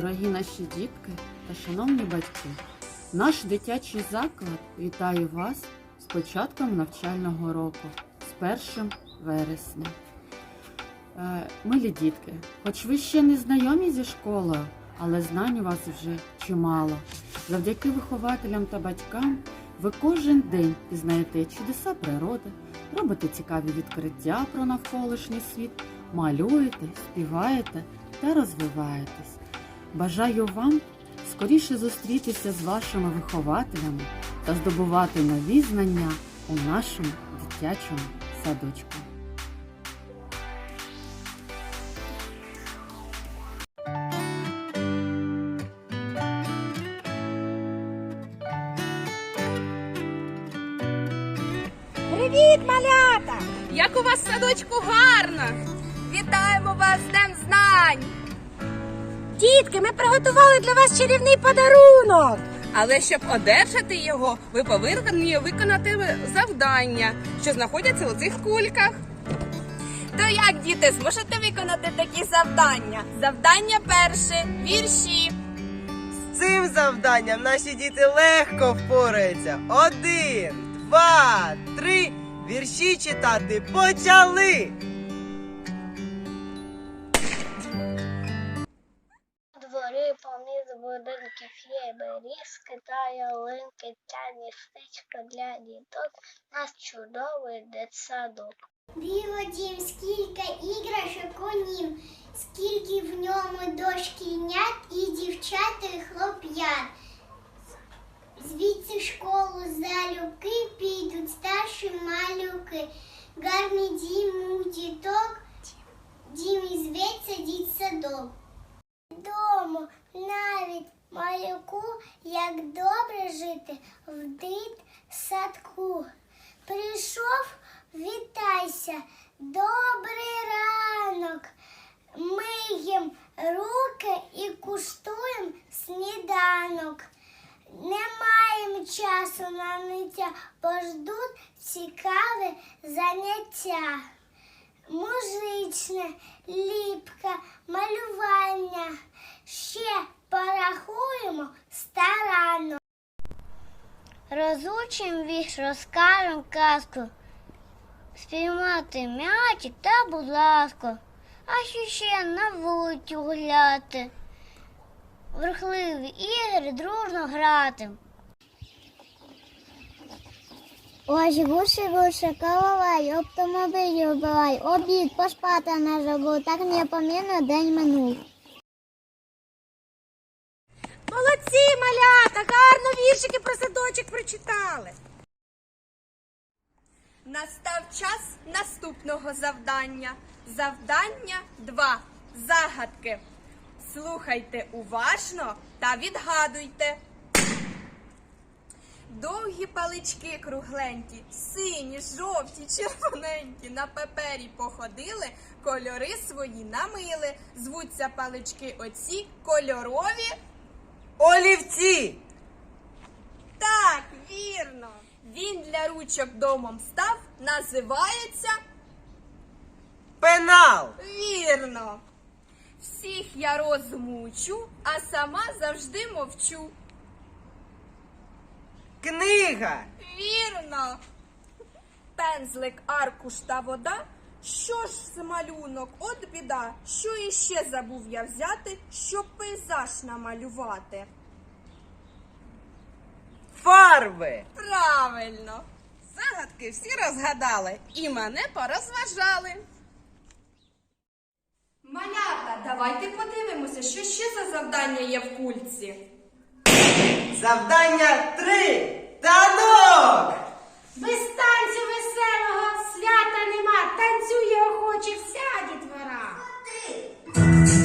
дорогі наші дітки та шановні батьки. Наш дитячий заклад вітає вас з початком навчального року, з 1 вересня. Е, Милі дітки, хоч ви ще не знайомі зі школою, але знань у вас вже чимало. Завдяки вихователям та батькам ви кожен день пізнаєте чудеса природи, робите цікаві відкриття про навколишній світ, малюєте, співаєте та розвиваєтесь. Бажаю вам скоріше зустрітися з вашими вихователями та здобувати нові знання у нашому дитячому садочку. Привіт, малята! Як у вас в садочку гарно! Вітаємо вас з Днем Знань! Дітки, ми приготували для вас чарівний подарунок. Але щоб одержати його, ви повинні виконати завдання, що знаходяться у цих кульках. То як, діти, зможете виконати такі завдання? Завдання перше вірші. З цим завданням наші діти легко впораються. Один, два, три. Вірші читати почали. будинків є берізки та ялинки, та містечко для діток, наш чудовий дитсадок. Дім, скільки іграшок у нім, скільки в ньому дошкільнят і дівчат і хлоп'ят. Звідси в школу залюбки підуть старші малюки. Гарний дім у діток, дім і зветься дітсадок. Дому навіть малюку, як добре жити в дитсадку. Прийшов, вітайся, добрий ранок. Миєм руки і куштуємо сніданок. Не маємо часу на ниття, бо ждуть цікаве заняття. Музичне, ліпка, малювання. Ще порахуємо Розучим вірш, розкажем казку. Спіймати м'ячик та будь ласка, а що ще на вулицю гуляти. В ігри дружно грати. Ось гуси гуси, коловай, автомобіль убивай, обід поспати на жогу, так не непомірно день минув. Молодці, малята! Гарно віршики про садочок прочитали. Настав час наступного завдання. Завдання 2. Загадки. Слухайте уважно та відгадуйте. Довгі палички кругленькі, сині, жовті, червоненькі, на папері походили, кольори свої намили. Звуться палички оці кольорові. Олівці. Вірно. Він для ручок домом став, називається Пенал. вірно. Всіх я розуму учу, а сама завжди мовчу. Книга. Вірно. Пензлик, аркуш та вода. Що ж з малюнок, от біда. Що іще забув я взяти, щоб пейзаж намалювати? Фарби. Правильно. Загадки всі розгадали і мене порозважали. Малята, давайте подивимося, що ще за завдання є в кульці. Завдання три. Танок. Без танцю веселого свята нема, танцює охоче вся дітвора. Раз,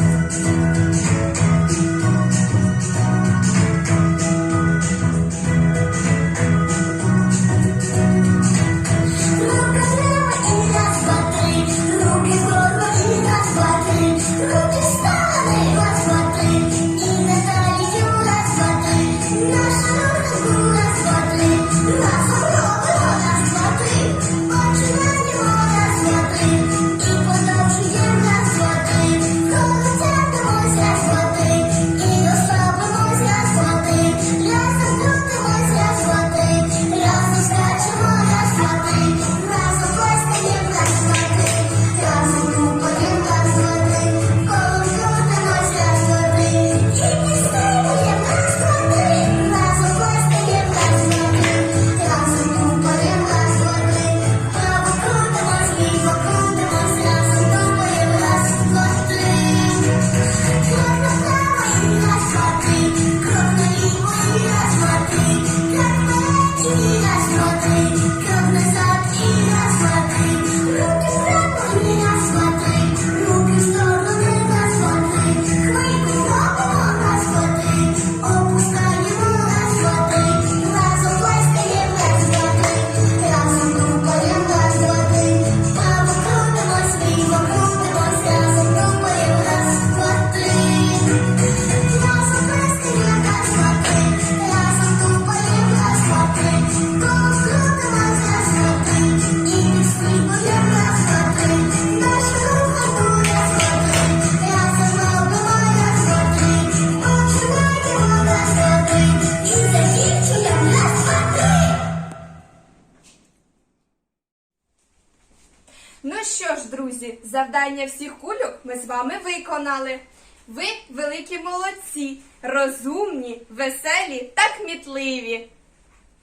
завдання всіх кульок ми з вами виконали. Ви великі молодці, розумні, веселі та кмітливі.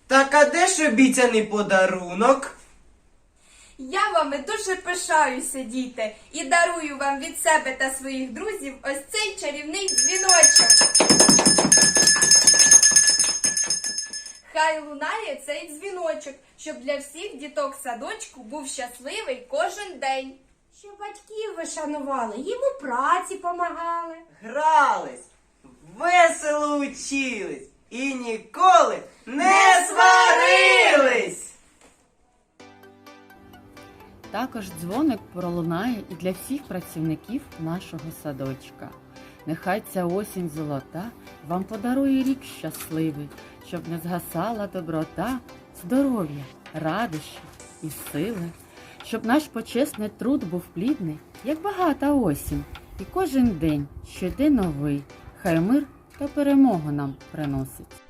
Так а де ж обіцяний подарунок? Я вами дуже пишаюся, діти, і дарую вам від себе та своїх друзів ось цей чарівний дзвіночок. Хай лунає цей дзвіночок, щоб для всіх діток садочку був щасливий кожен день. Щоб батьків ви шанували, їм у праці помагали. Грались, весело учились і ніколи не сварились. Також дзвоник пролунає і для всіх працівників нашого садочка. Нехай ця осінь золота вам подарує рік щасливий, щоб не згасала доброта, здоров'я, радощі і сили, щоб наш почесний труд був плідний, як багата осінь, і кожен день щодень новий, хай мир та перемогу нам приносить.